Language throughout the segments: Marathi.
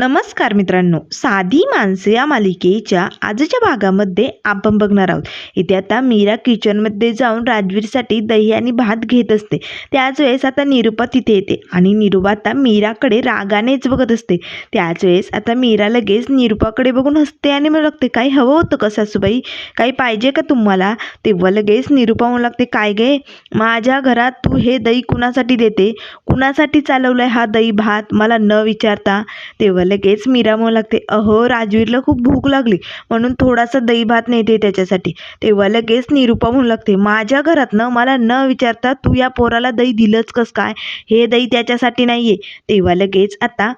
नमस्कार मित्रांनो. साधी माणसे या मालिकेच्या आजच्या भागामध्ये आपण बघणार आहोत. इथे आता मीरा किचनमध्ये जाऊन राजवीरसाठी दही आणि भात घेत असते. त्याच वेळेस आता निरुपा तिथे येते आणि निरुपा आता मीराकडे रागानेच बघत असते. त्याच वेळेस आता मीरा लगेच निरुपाकडे बघून हसते आणि म्हणू लागते काही हवं होतं का सासूबाई? काही पाहिजे का तुम्हाला? तेव्हा लगेच निरुपा म्हणू लागते काय गे? माझ्या घरात तू हे दही कुणासाठी देते? कुणासाठी चालवलंय हा दही भात? मला न विचारता. तेव्हा लगेच मीरा म्हणू लागते. अहो राजवीरला खूप भूक लागली. म्हणून थोडासा दही भात नेते त्याच्यासाठी. तेव्हा लगेच निरुपा म्हणू लागते माझ्या घरात न मला न विचारता तू या पोराला दही दिलंच कस काय? हे दही त्याच्यासाठी नाहीये. तेव्हा लगेच आता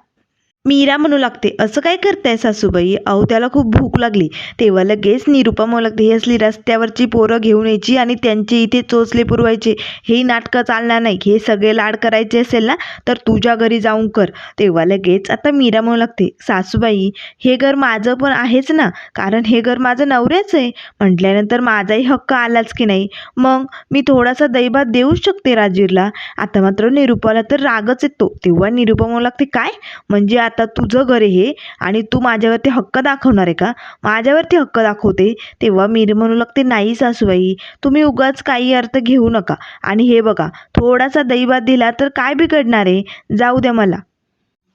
मीरा म्हणू लागते असं काय करताय सासूबाई? अहो त्याला खूप भूक लागली. तेव्हा लगेच निरुपा म्हणू लागते ही असली रस्त्यावरची पोरं घेऊन यायची आणि त्यांचे इथे चोचले पुरवायचे. हे नाटकं चालणार नाही. हे सगळे लाड करायचे असेल ना तर तुझ्या घरी जाऊन कर. तेव्हा लगेच आता मीरा म्हणू लागते सासूबाई हे घर माझं पण आहेच ना? कारण हे घर माझं नवऱ्याच आहे. म्हटल्यानंतर माझाही हक्क आलाच की नाही? मग मी थोडासा दैभात देऊच शकते राजवीरला आता मात्र निरुपाला तर रागच येतो. तेव्हा निरुपा म्हणू लागते काय? म्हणजे आता तुझं घर आहे हे आणि तू माझ्यावरती हक्क दाखवणार आहे का? माझ्यावरती हक्क दाखवते. तेव्हा मी म्हणू लागते नाही सासूबाई तुम्ही उगाच काही अर्थ घेऊ नका. आणि हे बघा थोडासा दैवात दिला तर काय बिघडणार आहे? जाऊ द्या मला.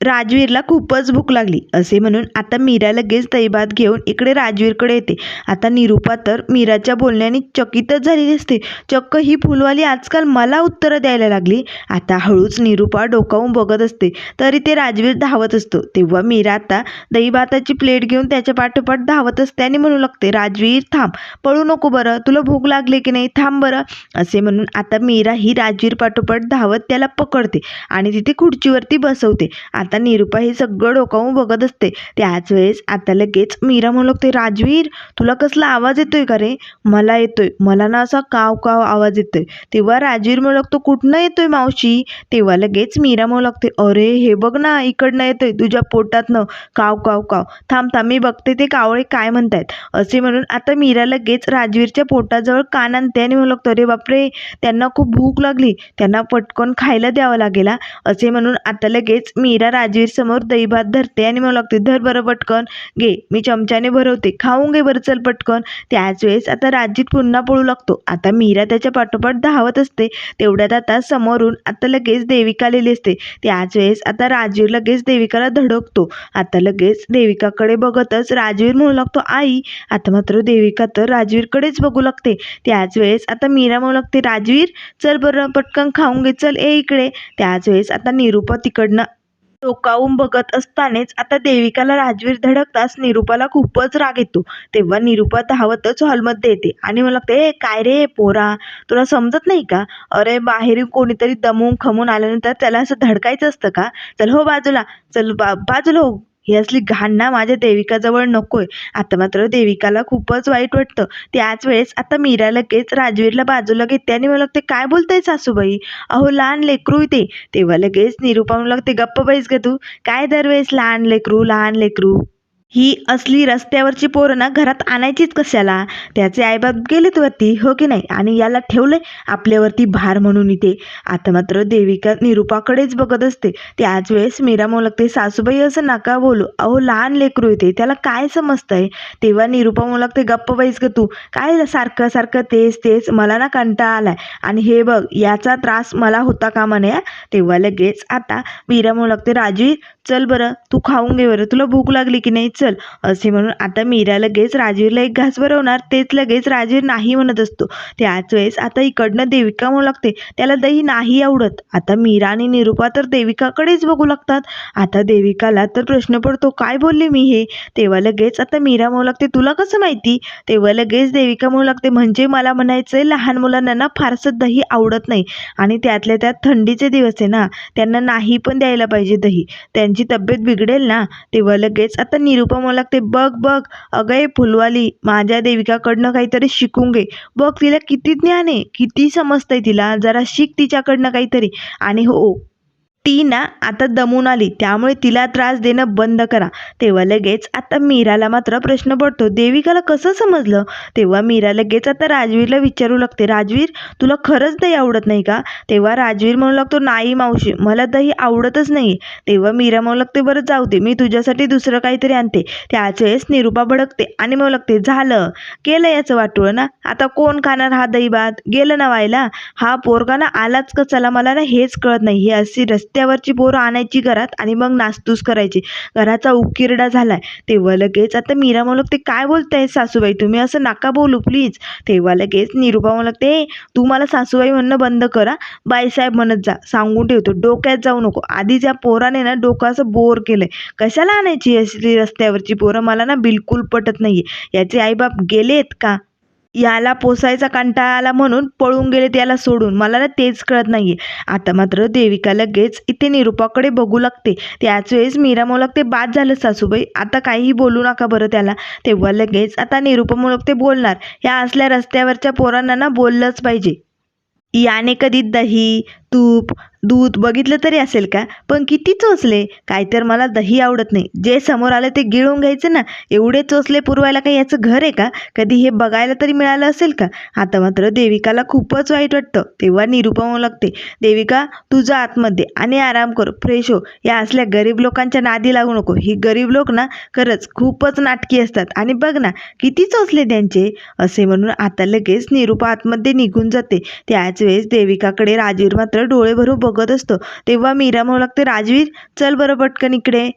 राजवीरला खूपच भूक लागली. असे म्हणून आता मीरा लगेच तैबात घेऊन इकडे राजवीरकडे येते. आता निरुपा तर मीराच्या बोलण्याने चकितच झालेली असते. चक्क ही फुलवाली आजकाल मला उत्तरं द्यायला लागली. आता हळूच निरुपा डोकावून बघत असते. तरी ते राजवीर धावत असतो. तेव्हा मीरा आता दहीभाताची प्लेट घेऊन त्याच्या पाठोपाठ धावत असते आणि म्हणू लागते राजवीर थांब. पळू नको बरं. तुला भूक लागली की नाही? थांब बरं. असे म्हणून आता मीरा ही राजवीर पाठोपाठ धावत त्याला पकडते आणि तिथे खुर्चीवरती बसवते. आता निरुपा हे सगळं डोकावून बघत असते. त्याच वेळेस आता लगेच मीरा म्हणू लागते राजवीर तुला कसला आवाज येतोय का रे? मला येतोय. मला ना असा काव काव आवाज येतोय. तेव्हा राजवीर म्हणू लागतो कुठनं येतोय मावशी? तेव्हा लगेच मीरा म्हणू लागते अरे हे बघ ना इकडनं येतोय तुझ्या पोटातनं. काव काव काव. थांब थांब मी बघते ते कावळे काय म्हणतायत. असे म्हणून आता मीरा लगेच राजवीरच्या पोटाजवळ कान आणते आणि म्हणू लागतो अरे बापरे त्यांना खूप भूक लागली. त्यांना पटकन खायला द्यावं लागेल असे म्हणून आता लगेच मीरा राजवीर समोर दहीभात धरते आणि म्हणू लागते धर बरं पटकन घे मी चमच्याने भरवते खाऊन घे बरं चल पटकन. त्याच वेळेस आता राजजीत पुन्हा पळू लागतो. आता मीरा त्याच्या पाठोपाठ धावत असते. तेवढ्यात आता समोरून आता लगेच देविका आलेली असते. त्याच वेळेस आता राजवीर लगेच देविकाला धडकतो. आता लगेच देविकाकडे बघतच राजवीर म्हणू लागतो आई आता मात्र देविका तर राजवीरकडेच बघू लागते. त्याच वेळेस आता मीरा म्हणू लागते राजवीर चल बरं पटकन खाऊन घे चल ए इकडे. त्याच वेळेस आता निरूपा तिकडनं डोकावून बघत असतानाच आता देविकाला राजवीर धडकताच निरुपाला खूपच राग येतो. तेव्हा निरुपा धावतच हॉलमध्ये येते आणि मला लागते ए काय रे पोरा? तुला समजत नाही का? अरे बाहेरून कोणीतरी दमून खमून आल्यानंतर त्याला असं धडकायचं असतं का? चल हो बाजूला. चल बा बाजूला हो. ही असली घाण ना माझ्या देविकाजवळ नकोय. आता मात्र देविकाला खूपच वाईट वाटतं. त्याच वेळेस आता मीरा लगेच राजवीरला बाजूला घेते आणि मला लागते काय बोलताय सासूबाई? अहो लहान लेकरू इथे तेव्हा लगेच निरूपा म्हणू लागते गप्प बैस ग तू. काय दरवेळेस लहान लेकरू लहान लेकरू? ही असली रस्त्यावरची पोरं ना घरात आणायचीच कशाला? त्याचे आईबाप गेलेत वरती हो की नाही? आणि याला ठेवलंय आपल्यावरती भार म्हणून इथे. आता मात्र देविका निरुपाकडेच बघत असते. त्याच वेळेस मीरा मोलकते लागते सासूबाई असं नका बोलू. अहो लहान लेकरू येते त्याला काय समजतंय? तेव्हा निरुपा मोलकते लागते गप्प बैस ग तू. काय सारखं सारखं तेच तेच मला ना कंटाळा आलाय. आणि हे बघ याचा त्रास मला होता का म्हणे तेव्हा लगेच आता मीरा मोलकते लागते चल बरं तू खाऊन घे बरं. तुला भूक लागली की नाही? चल असे म्हणून आता मीरा लगेच राजवीरला एक घास भरवणार तेच लगेच राजवीर नाही म्हणत असतो. त्याच वेळेस आता इकडनं देविका म्हणू लागते त्याला दही नाही आवडत. आता मीरा आणि निरुपा तर देविकाकडेच बघू लागतात. आता देविकाला तर प्रश्न पडतो काय बोलले मी हे? तेव्हा लगेच आता मीरा म्हणू लागते तुला कसं माहिती? तेव्हा लगेच देविका म्हणू लागते म्हणजे मला म्हणायचंय लहान मुलांना ना फारसं दही आवडत नाही. आणि त्यातल्या त्यात थंडीचे दिवस आहे ना त्यांना नाही पण द्यायला पाहिजे दही. त्यांची तब्येत बिघडेल ना तेव्हा लगेच आता निरुपा म्हणू लागते. बघ बघ अगं ए फुलवाली माझ्या देविकाकडनं काहीतरी शिकून घे. बघ तिला किती ज्ञान आहे किती समजतंय तिला. जरा शिक तिच्याकडनं काहीतरी. आणि हो ती ना आता दमून आली. त्यामुळे तिला त्रास देणं बंद करा. तेव्हा लगेच आता मीराला मात्र प्रश्न पडतो. देविकाला कसं समजलं? तेव्हा मीरा लगेच आता राजवीरला विचारू लागते. राजवीर तुला खरंच दही आवडत नाही का? तेव्हा राजवीर म्हणू लागतो नाही मावशी मला दही आवडतच नाही. तेव्हा मीरा म्हणू लागते बरं जाऊ दे मी तुझ्यासाठी दुसरं काहीतरी आणते. त्याच वेळेस निरुपा भडकते आणि म्हणू लागते झालं. केलं याचं वाटोळं ना? आता कोण खाणार हा दही भात गेलं ना व्हायला? हा पोरगा ना आलाच का? चला मला ना हेच कळत नाही. ही अशी रस्ते रस्त्यावरची पोरं आणायची घरात आणि मग नासतूस करायची. घराचा उकिरडा झालाय. तेव्हा लगेच आता मीरा म्हणू लागते काय बोलताय सासूबाई? तुम्ही असं नका बोलू प्लीज तेव्हा लगेच निरुपा म्हणू लागते तू मला सासूबाई म्हणणं बंद करा. बाईसाहेब म्हणत जा. सांगून ठेवतो. डोक्यात जाऊ नको. आधीच या पोराने ना डोकं असं बोर केलंय कशाला आणायची असली रस्त्यावरची पोरं? मला ना बिलकुल पटत नाहीये. याचे आईबाप गेलेत का? याला पोसायचा कंटाळा आला म्हणून पळून गेले त्याला सोडून. मला ना तेच कळत नाही आता मात्र देविका लगेच इथे निरुपाकडे बघू लागते. त्याच वेळेस मीरा म्हणू ते बाद झालं सासूबाई. आता काहीही बोलू नका बरं त्याला. तेव्हा लगेच आता निरुपा म्हणू ते बोलणार. या असल्या रस्त्यावरच्या पोरांना ना बोललंच पाहिजे. याने कधी दही तूप दूध बघितलं तरी असेल का? पण किती चोचले? काय तर मला दही आवडत नाही. जे समोर आलं ते गिळून घ्यायचं ना? एवढे चोचले पुरवायला काही याचं घर आहे का? कधी हे बघायला तरी मिळालं असेल का? आता मात्र देविकाला खूपच वाईट वाटतं. तेव्हा निरुपा लागते. देविका तुझं आतमध्ये आणि आराम कर. फ्रेश हो. या असल्या गरीब लोकांच्या नादी लागू नको. ही गरीब लोक ना खरंच खूपच नाटकी असतात. आणि बघ ना किती चोचले त्यांचे? असे म्हणून आता लगेच निरुपा आतमध्ये निघून जाते. त्याच वेळेस देविकाकडे राजवीर मात्र डोळे भरून बघत असतो. तेव्हा मीरा म्हणू लागते राजवीर चल बरं पटकन इकडे.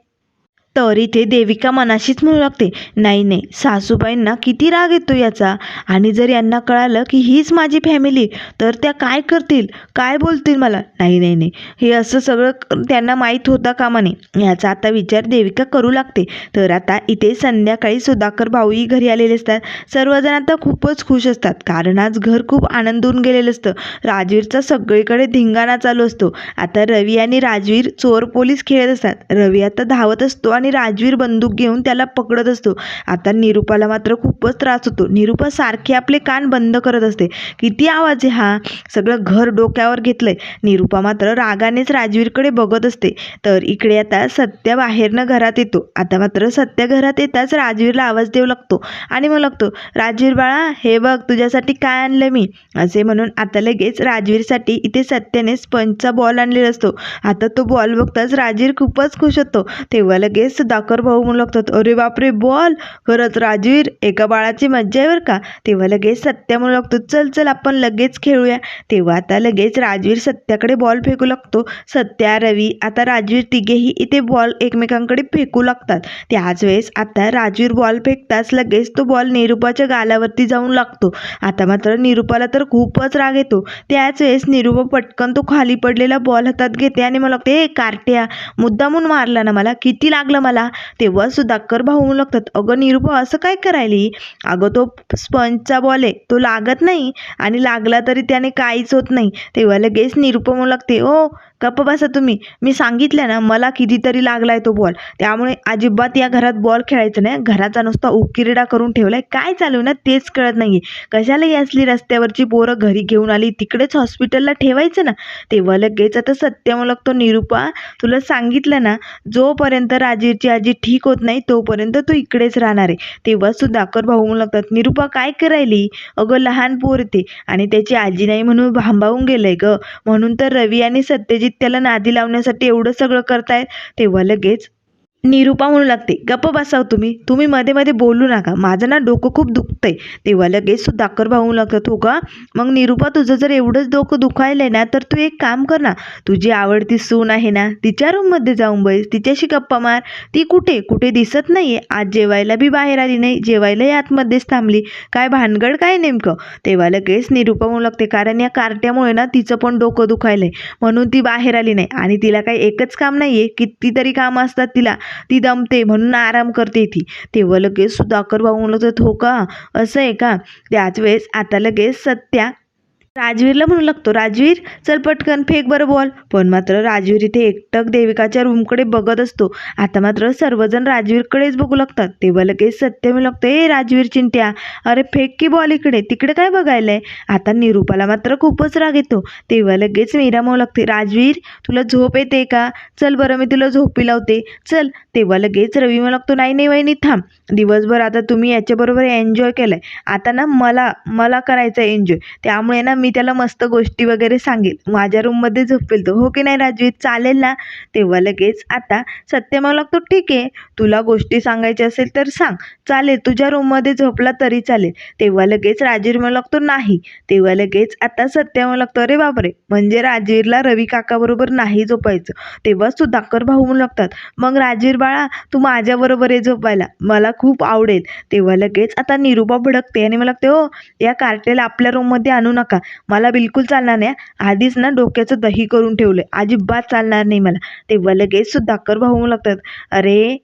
तर इथे देविका मनाशीच म्हणू लागते नाही नाही सासूबाईंना किती राग येतो याचा. आणि जर यांना कळालं की हीच माझी फॅमिली तर त्या काय करतील? काय बोलतील मला? नाही नाही नाही हे असं सगळं त्यांना माहीत होता कामा नये. याचा आता विचार देविका करू लागते. तर आता इथे संध्याकाळी सुधाकर भाऊही घरी आलेले असतात. सर्वजण आता खूपच खुश असतात. कारण आज घर खूप आनंदून गेलेलं असतं. राजवीरचा सगळीकडे धिंगाणा चालू असतो. आता रवी आणि राजवीर चोर पोलीस खेळत असतात. रवी आता धावत असतो आणि राजवीर बंदूक घेऊन त्याला पकडत असतो. आता निरुपाला मात्र खूपच त्रास होतो. निरुपा सारखे आपले कान बंद करत असते. किती आवाज आहे हा? सगळं घर डोक्यावर घेतलंय. निरुपा मात्र रागानेच राजवीरकडे बघत असते. तर इकडे आता सत्य बाहेरनं घरात येतो. आता मात्र सत्य घरात येताच राजवीरला आवाज देऊ लागतो आणि मग लागतो राजवीर बाळा हे बघ तुझ्यासाठी काय आणलं मी? असे म्हणून आता लगेच राजवीरसाठी इथे सत्याने स्पंजचा बॉल आणलेला असतो. आता तो बॉल बघताच राजवीर खूपच खुश होतो. तेव्हा लगेच दाकर भाऊ म्हणू लागतात अरे बापरे बॉल. खरंच राजवीर एका बाळाची मज्जा आहे बरं का? तेव्हा लगेच सत्या म्हणू लागतो चल चल आपण लगेच खेळूया. तेव्हा आता लगेच राजवीर सत्याकडे बॉल फेकू लागतो. सत्या रवी आता राजवीर तिघेही इथे बॉल एकमेकांकडे फेकू लागतात. त्याच वेळेस आता राजवीर बॉल फेकताच लगेच तो बॉल निरुपाच्या गालावरती जाऊन लागतो. आता मात्र निरुपाला तर खूपच राग येतो. त्याच वेळेस निरुपा पटकन तो खाली पडलेला बॉल हातात घेते आणि मला लागते ए कार्ट्या मुद्दामून मारला ना मला किती लागलं मला. तेव्हा कर भाऊ लागतात अगं निरुपा असं काय करायली? अगं तो स्पंजचा बॉल आहे तो लागत नाही आणि लागला तरी त्याने काहीच होत नाही. तेव्हा लगेच निरुपा म्हणू लागते ओ गप्प बसा तुम्ही. मी सांगितलं ना मला कितीतरी लागला आहे तो बॉल त्यामुळे अजिबात या घरात बॉल खेळायचं नाही. घराचा नुसता उकिरडा करून ठेवलाय. काय चालू ना तेच कळत नाही कशाला ही असली रस्त्यावरची पोरं घरी घेऊन आली? तिकडेच हॉस्पिटलला ठेवायचं ना? तेव्हा लगेच आता सत्य तो लागतो निरुपा तुला सांगितलं ना जोपर्यंत राजीवची आजी ठीक होत नाही तोपर्यंत तू इकडेच राहणार आहे. तेव्हा सुधाकर भाऊ म्हणू लागतात निरुपा काय करायली? अगं लहान पोर ते. आणि त्याची आजी नाही म्हणून भांबावून गेलंय ग. म्हणून तर रवी आणि सत्यजित त्याला नादी लावण्यासाठी एवढं सगळं करतायत तेव्हा लगेच निरुपा म्हणू लागते गप्प बसाव तुम्ही. तुम्ही मध्ये मध्ये बोलू नका. माझं ना डोकं खूप दुखतंय. तेव्हा लगेच सुधाकर भाऊ म्हणू लागतात हो का? मग निरुपा तुझं जर एवढंच डोकं दुखायलंय ना तर तू एक काम कर ना. तुझी आवडती सून आहे ना तिच्या रूममध्ये जाऊन बैस. तिच्याशी गप्पा मार. ती कुठे? कुठे दिसत नाहीये. आज जेवायला बी बाहेर आली नाही. जेवायलाही आतमध्येच थांबली. काय भानगड काय नेमकं? तेव्हा लगेच निरुपा म्हणू लागते कारण या कार्ट्यामुळे ना तिचं पण डोकं दुखायलंय. म्हणून ती बाहेर आली नाही. आणि तिला काही एकच काम नाहीये. कितीतरी कामं असतात तिला. ती दमते म्हणून आराम करते ती. तेव्हा लगेच सुधाकर भाऊ म्हणत हो का? असं आहे का? त्याच वेळेस आता लगेच सत्या राजवीरला म्हणू लागतो राजवीर चल पटकन फेक बरं बॉल. पण मात्र राजवीर इथे एकटक देविकाच्या रूमकडे बघत असतो. आता मात्र सर्वजण राजवीरकडेच बघू लागतात. तेव्हा लगेच सत्य म्हणू लागतं ए राजवीर चिंट्या अरे फेक की बॉल इकडे तिकडे काय बघायलंय? आता निरूपाला मात्र खूपच राग येतो. तेव्हा लगेच मीरा म्हणू लागते राजवीर तुला झोप येते का? चल बरं मी तुला झोपी लावते. चल. तेव्हा लगेच रवी म्हणू लागतो नाही नाही वहिनी थांब. दिवसभर आता तुम्ही याच्याबरोबर एन्जॉय केलंय. आता ना मला मला करायचं एन्जॉय. त्यामुळे ना मी त्याला मस्त गोष्टी वगैरे सांगेल. माझ्या रूममध्ये झोपेल तो. हो की नाही राजवीर चालेल ना? तेव्हा लगेच आता सत्य म्हणू लागतो ठीक आहे. तुला गोष्टी सांगायच्या असेल तर सांग. चालेल तुझ्या रूममध्ये झोपला तरी चालेल. तेव्हा लगेच राजवीर म्हणू लागतो नाही. तेव्हा लगेच आता सत्य म्हणू लागतो अरे बापरे. म्हणजे राजवीरला रवी काकाबरोबर नाही झोपायचं. तेव्हा सुधाकर भाऊ म्हणू लागतात मग राजवीर बाळा तू माझ्याबरोबर आहे झोपायला. मला खूप आवडेल. तेव्हा लगेच आता निरूपा भडकते आणि मला लागते हो या कार्टेला आपल्या रूममध्ये आणू नका. मला बिलकुल चालणार नाही. आधीच ना डोक्याचं दही करून ठेवलं अजिबात चालणार नाही मला. तेव्हा लगेच सुधाकर भाऊ लागतात अरे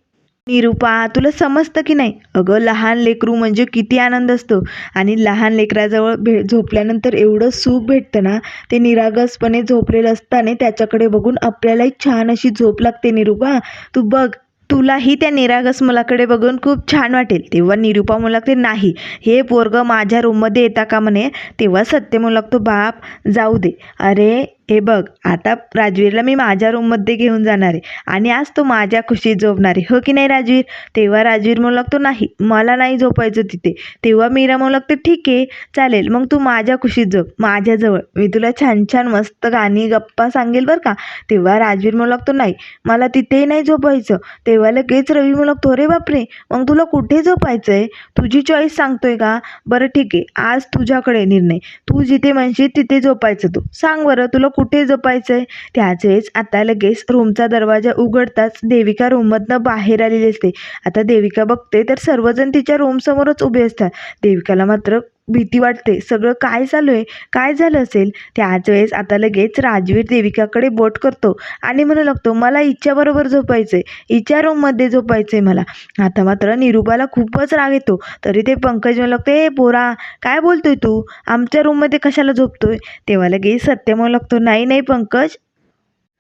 निरूपा तुला समजतं की नाही? अगं लहान लेकरू म्हणजे किती आनंद असतो. आणि लहान लेकराजवळ भे झोपल्यानंतर एवढं सुख भेटतं ना ते निरागसपणे झोपलेलं असताना त्याच्याकडे बघून आपल्यालाही छान अशी झोप लागते निरूपा. तू बघ तुलाही त्या निरागस मुलाकडे बघून खूप छान वाटेल. तेव्हा निरूपा म्हणू नाही. हे पोरगं माझ्या रूममध्ये येता का म्हणे? तेव्हा सत्य मुलाक लागतो बाप जाऊ दे. अरे हे बघ आता राजवीरला मी माझ्या रूममध्ये घेऊन जाणार आहे. आणि आज तो माझ्या खुशीत झोपणार आहे. हो की नाही राजवीर? तेव्हा राजवीर म्हणू लागतो नाही. मला नाही झोपायचं तिथे. तेव्हा मीरा म्हणू लागते ठीक आहे. चालेल मग तू माझ्या खुशीत झोप. माझ्याजवळ मी तुला छान छान मस्त गाणी गप्पा सांगेल बरं का? तेव्हा राजवीर म्हणू लागतो नाही. मला तिथेही नाही झोपायचं. तेव्हा लगेच रवी म्हणू लागतो अरे बापरे! मग तुला कुठे झोपायचं आहे तुझी चॉईस सांगतोय का? बरं ठीक आहे. आज तुझ्याकडे निर्णय. तू जिथे म्हणशील तिथे झोपायचं तू. सांग बरं तुला कुठे झोपायचं आहे त्याच वेळेस आता लगेच रूमचा दरवाजा उघडताच देविका रूममधनं बाहेर आलेली असते. आता देविका बघते तर सर्वजण तिच्या रूमसमोरच उभे असतात. देविकाला मात्र भीती वाटते. सगळं काय चालू आहे? काय झालं असेल? त्याच वेळेस आता लगेच राजवीर देविकाकडे बोट करतो आणि म्हणू लागतो मला हिच्याबरोबर झोपायचं आहे हिच्या रूममध्ये झोपायचं आहे मला. आता मात्र निरूपाला खूपच राग येतो. तरी ते पंकज म्हणू लागतो ए पोरा काय बोलतोय तू? आमच्या रूममध्ये कशाला झोपतोय? तेव्हा लगेच सत्य म्हणू लागतो नाही नाही पंकज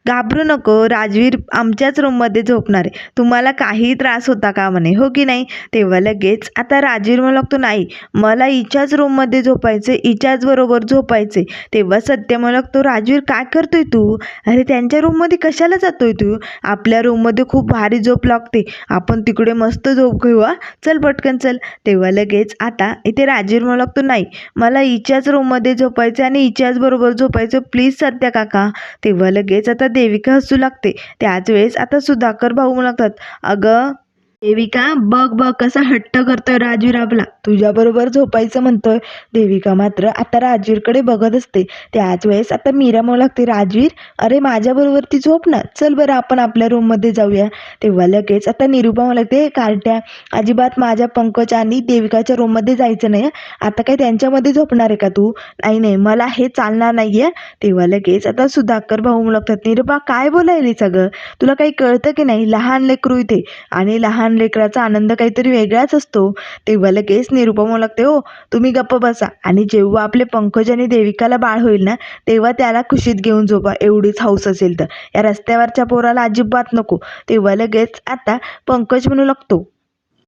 घाबरू नको राजवीर आमच्याच रूममध्ये झोपणार आहे. तुम्हाला काही त्रास होता का म्हणे? हो की नाही? तेव्हा लगेच आता राजवीर म्हणू लागतो नाही मला हिच्याच रूममध्ये झोपायचं हिच्याच बरोबर झोपायचे तेव्हा सत्य म्हणू लागतो राजवीर काय करतोय तू? अरे त्यांच्या रूममध्ये कशाला जातोय तू? आपल्या रूममध्ये खूप भारी झोप लागते. आपण तिकडे मस्त झोप घेऊ चल पटकन चल. तेव्हा लगेच आता इथे राजवीर म्हणू लागतो नाही मला हिच्याच रूममध्ये झोपायचं आणि हिच्याच बरोबर झोपायचं प्लीज सत्य काका. तेव्हा लगेच आता देविका हसू लागते. त्याच वेळेस आता सुधाकर भाऊ म्हणतात लागतात अगं देविका बघ बघ कसा हट्ट करतोय राजवीर आपला. तुझ्याबरोबर झोपायचं म्हणतोय. देविका मात्र आता राजवीरकडे बघत असते. त्याच वेळेस आता मीरा म्हणू लागते राजवीर अरे माझ्याबरोबर ती झोप ना. चल बरं आपण आपल्या रूममध्ये जाऊया. तेव्हा लगेच आता निरूपा म्हणू लागते कार्ट्या अजिबात माझ्या पंकज आणि देविकाच्या रूममध्ये जायचं नाही आता काय त्यांच्यामध्ये झोपणार आहे का तू? नाही नाही मला हे चालणार नाही आहे तेव्हा लगेच आता सुधाकर भाऊ म्हणू लागतात निरूपा काय बोलायली सगळं तुला काही कळतं की नाही? लहान लेकरू इथे. आणि लहान लेकराचा आनंद काहीतरी वेगळाच असतो. तेव्हा लगेच निरुपमा लागते हो तुम्ही गप्प बसा. आणि जेव्हा आपले पंकज आणि देविकाला बाळ होईल ना तेव्हा त्याला खुशीत घेऊन झोपा. एवढीच हौस असेल तर. या रस्त्यावरच्या पोराला अजिबात नको. तेव्हा लगेच आता पंकज म्हणू लागतो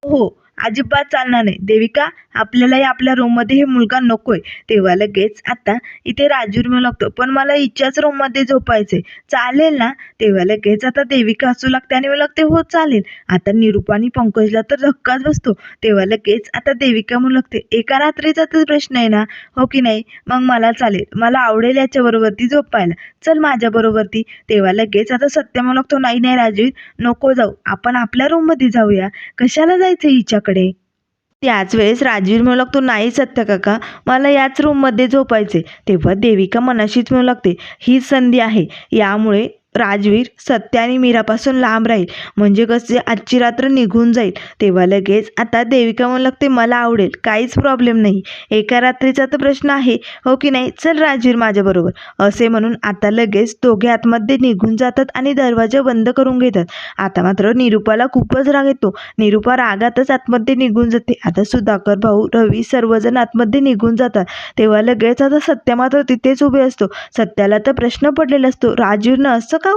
हो अजिबात चालणार नाही. देविका आपल्यालाही आपल्या रूममध्ये हे मुलगा नकोय. तेव्हा लगेच आता इथे राजूर म्हणू लागतो. पण मला हिच्याच रूममध्ये झोपायचंय. चालेल ना? तेव्हा लगेच आता देविका असू लागते आणि मला लागते हो चालेल. आता निरूपा आणि पंकजला तर धक्काच बसतो. तेव्हा लगेच आता देविका म्हणू लागते एका रात्रीचा तर प्रश्न आहे ना? हो की नाही? मग मला चालेल. मला आवडेल याच्याबरोबरती झोपायला. चल माझ्याबरोबरती. तेव्हा लगेच आता सत्य म्हणू लागतो नाही नाही राजवीर नको जाऊ. आपण आपल्या रूममध्ये जाऊया. कशाला जायचं हिच्याकडे? त्याच वेळेस राजवीर म्हणू लागतो नाही सत्य काका मला याच रूममध्ये झोपायचे तेव्हा देविका मनाशीच म्हणू लागते ही संधी आहे यामुळे राजवीर सत्य आणि मीरापासून लांब राहील. म्हणजे कसे आजची रात्र निघून जाईल. तेव्हा लगेच आता देविका म्हणू लागते मला आवडेल. काहीच प्रॉब्लेम नाही. एका रात्रीचा तर प्रश्न आहे. हो की नाही? चल राजवीर माझ्याबरोबर असे म्हणून आता लगेच दोघे आतमध्ये निघून जातात आणि दरवाजा बंद करून घेतात. आता मात्र निरुपाला खूपच राग येतो. निरुपा रागातच आतमध्ये निघून जाते. आता सुधाकर भाऊ रवी सर्वजण आतमध्ये निघून जातात. तेव्हा लगेच आता सत्य मात्र तिथेच उभे असतो. सत्याला तर प्रश्न पडलेला असतो. राजवीरनं असं का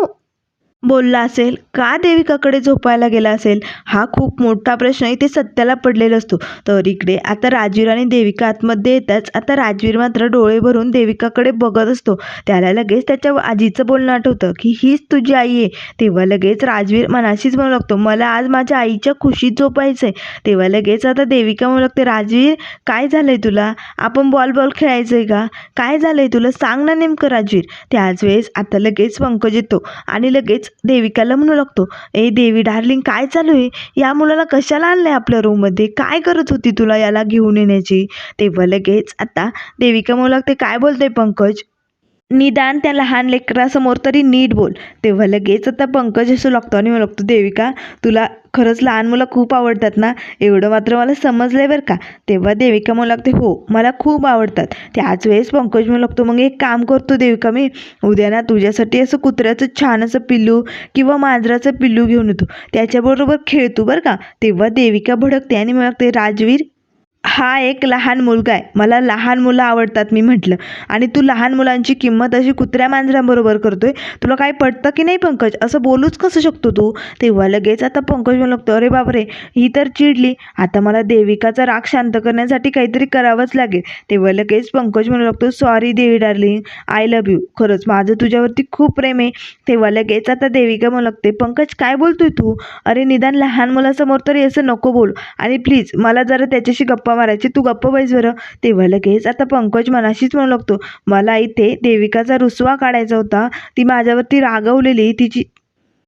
बोलला असेल का देविकाकडे झोपायला गेला असेल? हा खूप मोठा प्रश्न इथे सत्याला पडलेला असतो. तर इकडे आता राजवीर आणि देविका आतमध्ये येताच आता राजवीर मात्र डोळे भरून देविकाकडे बघत असतो. त्याला लगेच त्याच्या आजीचं बोलणं आठवतं की हीच तुझी आई आहे. तेव्हा लगेच राजवीर मनाशीच म्हणू लागतो मला आज माझ्या आईच्या खुशीत झोपायचं आहे तेव्हा लगेच आता देविका म्हणू लागते राजवीर काय झालंय तुला? आपण बॉल बॉल खेळायचं आहे का? काय झालंय तुला? सांग ना नेमकं राजवीर त्याच वेळेस आता लगेच पंकज येतो आणि लगेच देविकाला म्हणू लागतो ए देवी डार्लिंग काय चालू आहे? या मुलाला कशाला आणलं आहे आपल्या रूममध्ये काय करत होती तुला याला घेऊन येण्याची? तेव्हा लगेच आता. देविका म्हणू लागते काय बोलतोय पंकज? निदान त्या लहान लेकरासमोर तरी नीट बोल. तेव्हा लगेच आता पंकज असं लागतो आणि मला लागतो देविका तुला खरंच लहान मुलं खूप आवडतात ना? एवढं मात्र मला समजलं आहे बरं का? तेव्हा देविका मला लागते हो मला खूप आवडतात. त्याच वेळेस पंकज मला लागतो मग एक काम करतो देविका मी उद्या ना तुझ्यासाठी असं कुत्र्याचं छान असं पिल्लू किंवा मांजराचं पिल्लू घेऊन येतो. त्याच्याबरोबर खेळतो बरं का? तेव्हा देविका भडकते आणि मला लागते राजवीर हा एक लहान मुलगा आहे. मला लहान मुलं आवडतात मी म्हटलं. आणि तू लहान मुलांची किंमत अशी कुत्र्या मांजरांबरोबर करतोय तुला काय पडतं की नाही पंकज? असं बोलूच कसं शकतो तू? तेव्हा लगेच आता पंकज म्हणू लागतो अरे बापरे ही तर चिडली. आता मला देविकाचा राग शांत करण्यासाठी काहीतरी करावंच लागेल. तेव्हा लगेच पंकज म्हणू लागतो सॉरी देवी डार्लिंग आय लव्ह यू खरंच माझं तुझ्यावरती खूप प्रेम आहे. तेव्हा लगेच आता देविका म्हणू लागते पंकज काय बोलतोय तू? अरे निदान लहान मुलासमोर तरी असं नको बोल. आणि प्लीज मला जरा त्याच्याशी गप्पा मारायची तू गप्प बैस बरं. तेव्हा लगेच आता पंकज मनाशीच म्हणू लागतो मला इथे देविकाचा रुसवा काढायचा होता. ती माझ्यावरती रागवलेली तिची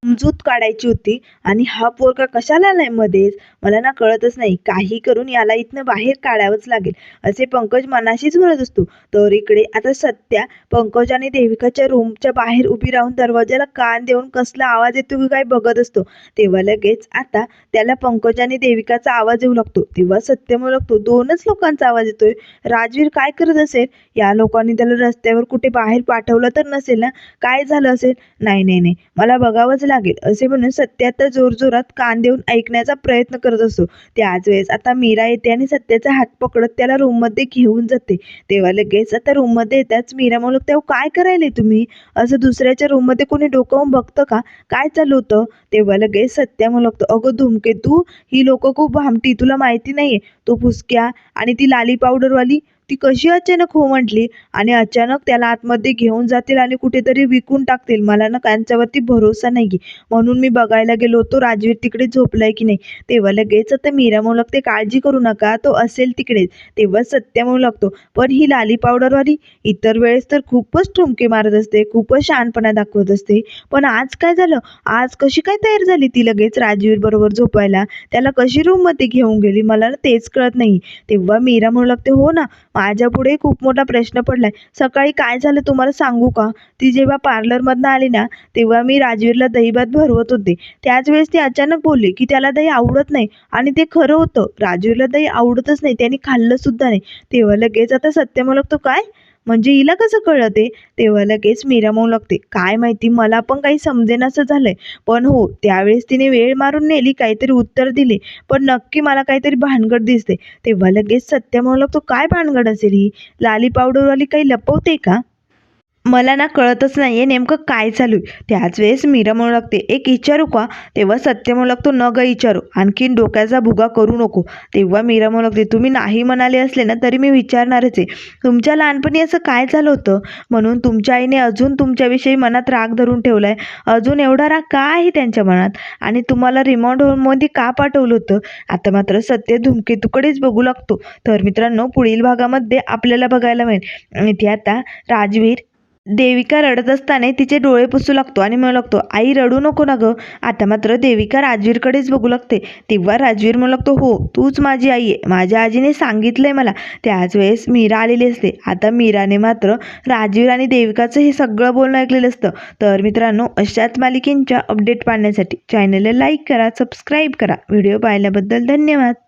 समजूत काढायची होती. आणि हा पोरका कशाला आलाय मध्येच मला ना कळतच नाही. काही करून याला इथनं बाहेर काढावंच लागेल. असे पंकज मनाशीच म्हणत असतो. तर इकडे आता सत्या पंकज आणि देविकाच्या रूमच्या बाहेर उभी राहून दरवाजाला कान देऊन कसला आवाज येतो की काय बघत असतो. तेव्हा लगेच आता त्याला पंकज आणि देविकाचा आवाज येऊ लागतो. तेव्हा सत्य म्हणू लागतो दोनच लोकांचा आवाज येतोय. राजवीर काय करत असेल? या लोकांनी त्याला रस्त्यावर कुठे बाहेर पाठवलं तर नसेल ना? काय झालं असेल? नाही नाही नाही. मला बघावंच लागेल. असे म्हणून सत्या आता जोरजोरात कान देऊन ऐकण्याचा प्रयत्न करत असतो. त्याच वेळेस आता मीरा येते आणि सत्याचा हात पकडत त्याला रूममध्ये घेऊन जाते. तेव्हा लगेच आता रूममध्ये येताच मीरा म्हणून तेव्हा काय करायले तुम्ही? असं दुसऱ्याच्या रूममध्ये कोणी डोकावून बघतं का? काय चालू होतं? तेव्हा लगेच सत्या म्हणू लागतो अगं धुमकेतू ही लोक खूप भामटी तुला माहिती नाहीये. तो फुसक्या आणि ती लाली पावडरवाली ती कशी अचानक हो म्हटली आणि अचानक त्याला आतमध्ये घेऊन जातील आणि कुठेतरी विकून टाकतील? मला ना त्यांच्यावरती भरोसा नाही म्हणून मी बघायला गेलो होतो राजवीर तिकडे झोपलाय की नाही? तेव्हा लगेच आता मीरा म्हणू लागते काळजी करू नका तो असेल तिकडेच तेव्हा सत्य म्हणू लागतो पण ही लाली पावडरवाली इतर वेळेस तर खूपच ठुमके मारत असते खूपच शहाणपणा दाखवत असते. पण आज काय झालं? आज कशी काय तयार झाली ती लगेच राजवीर बरोबर झोपायला? त्याला कशी रूममध्ये घेऊन गेली? मला ना तेच कळत नाही. तेव्हा मीरा म्हणू लागते हो ना माझ्यापुढे खूप मोठा प्रश्न पडलाय. सकाळी काय झालं तुम्हाला सांगू का? ती जेव्हा पार्लरमधनं आली ना तेव्हा मी राजवीरला दहीभात भरवत होते. त्याच वेळेस ती अचानक बोलली की त्याला दही आवडत नाही आणि ते खरं होतं. राजवीरला दही आवडतच नाही त्याने खाल्लं सुद्धा नाही. तेव्हा लगेच आता सत्य मला तो काय? म्हणजे हिला कसं कळते? तेव्हा लगेच मीरा म्हणू लागते काय माहिती मला पण काही समजेनासं झालंय. पण हो त्यावेळेस तिने वेळ मारून नेली काहीतरी उत्तर दिले. पण नक्की मला काहीतरी भानगड दिसते तेव्हा लगेच सत्य म्हणू लागतो काय भानगड असेल ही? लाली पावडरवाली काही लपवते का? मला ना कळतच नाही आहे नेमकं काय चालू आहे. त्याच वेळेस मीरा म्हणू लागते एक विचारू का? तेव्हा सत्य म्हणू लागतो न ग विचारू. आणखीन डोक्याचा भुगा करू नको. तेव्हा मीरा म्हणू लागते तुम्ही नाही म्हणाले असले ना तरी मी विचारणारच आहे. तुमच्या लहानपणी असं काय झालं होतं? म्हणून तुमच्या आईने अजून तुमच्याविषयी मनात राग धरून ठेवला आहे अजून एवढा राग का आहे त्यांच्या मनात? आणि तुम्हाला रिमॉट होममध्ये का पाठवलं होतं? आता मात्र सत्य धुमकेतूकडेच बघू लागतो. तर मित्रांनो पुढील भागामध्ये आपल्याला बघायला मिळेल. इथे ते आता राजवीर देविका रडत असताना तिचे डोळे पुसू लागतो आणि म्हणू लागतो आई रडू नको ना गं. आता मात्र देविका राजवीरकडेच बघू लागते. तेव्हा राजवीर म्हणू लागतो हो तूच माझी आई आहे. माझ्या आजीने सांगितलंय मला. त्याच वेळेस मीरा आलेली असते. आता मीराने मात्र राजवीर आणि देविकाचं हे सगळं बोलणं ऐकलेलं असतं. तर मित्रांनो अशाच मालिकेंच्या अपडेट पाहण्यासाठी चॅनलला लाईक करा सबस्क्राईब करा. व्हिडिओ पाहिल्याबद्दल धन्यवाद.